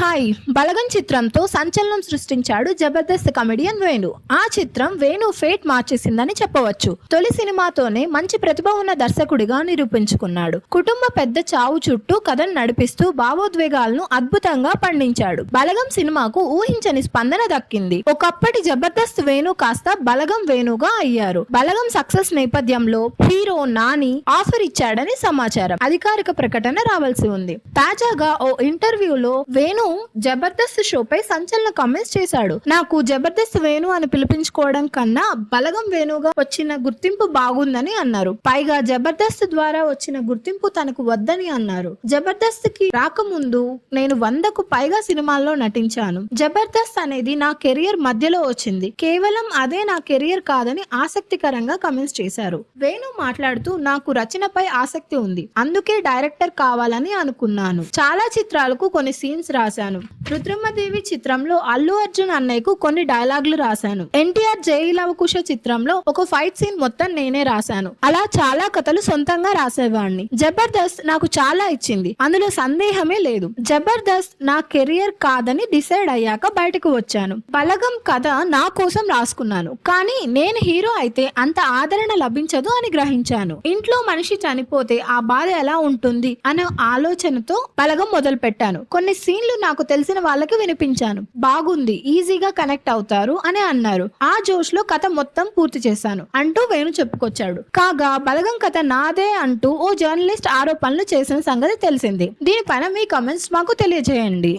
Hi. బలగం చిత్రంతో సంచలనం సృష్టించాడు జబర్దస్త్ కమెడియన్ వేణు. ఆ చిత్రం వేణు ఫేట్ మార్చేసిందని చెప్పవచ్చు. తొలి సినిమాతోనే మంచి ప్రతిభ ఉన్న దర్శకుడిగా నిరూపించుకున్నాడు. కుటుంబ పెద్ద చావు చుట్టూ కథను నడిపిస్తూ భావోద్వేగాలను అద్భుతంగా పండించాడు. బలగం సినిమాకు ఊహించని స్పందన దక్కింది. ఒకప్పటి జబర్దస్త్ వేణు కాస్త బలగం వేణుగా అయ్యారు. బలగం సక్సెస్ నేపథ్యంలో హీరో నాని ఆఫర్ ఇచ్చాడని సమాచారం. అధికారిక ప్రకటన రావాల్సి ఉంది. తాజాగా ఓ ఇంటర్వ్యూలో వేణు జబర్దస్త్ షోపై సంచలన కామెంట్స్ చేశాడు. నాకు జబర్దస్త్ వేణు అని పిలిపించుకోవడం కన్నా బలగం వేణుగా వచ్చిన గుర్తింపు బాగుందని అన్నారు. పైగా జబర్దస్త్ ద్వారా వచ్చిన గుర్తింపు తనకు వద్దని అన్నారు. జబర్దస్త్కి రాకముందు నేను వందకు పైగా సినిమాల్లో నటించాను. జబర్దస్త్ అనేది నా కెరియర్ మధ్యలో వచ్చింది. కేవలం అదే నా కెరియర్ కాదని ఆసక్తికరంగా కమెంట్స్ చేశారు. వేణు మాట్లాడుతూ నాకు రచనపై ఆసక్తి ఉంది. అందుకే డైరెక్టర్ కావాలని అనుకున్నాను. చాలా చిత్రాలకు కొన్ని సీన్స్ రాశాను. రాశాను. రుద్రమ్మదేవి చిత్రంలో అల్లు అర్జున్ అన్నయ్యకు కొన్ని డైలాగులు రాశాను. ఎన్టీఆర్ జైలవకుశ చిత్రంలో ఒక ఫైట్ సీన్ మొత్తం నేనే రాశాను. అలా చాలా కథలు సొంతంగా రాసేవాడిని జబర్దస్త్ నాకు చాలా ఇచ్చింది. అందులో సందేహమే లేదు. జబర్దస్త్ నా కెరియర్ కాదని డిసైడ్ అయ్యాక బయటకు వచ్చాను. బలగం కథ నా కోసం రాసుకున్నాను. కానీ నేను హీరో అయితే అంత ఆదరణ లభించదు అని గ్రహించాను. ఇంట్లో మనిషి చనిపోతే ఆ బాధ ఎలా ఉంటుంది అనే ఆలోచనతో బలగం మొదలు పెట్టాను కొన్ని సీన్లు నాకు తెలిసిన వాళ్ళకి వినిపించాను. బాగుంది ఈజీగా కనెక్ట్ అవుతారు అని అన్నారు. ఆ జోష్లో కథ మొత్తం పూర్తి చేశాను. అంటూ వేణు చెప్పుకొచ్చాడు. కాగా బలగం కథ నాదే అంటూ ఓ జర్నలిస్ట్ ఆరోపణలు చేసిన సంగతి తెలిసింది. దీనిపైన మీ కమెంట్స్ మాకు తెలియజేయండి.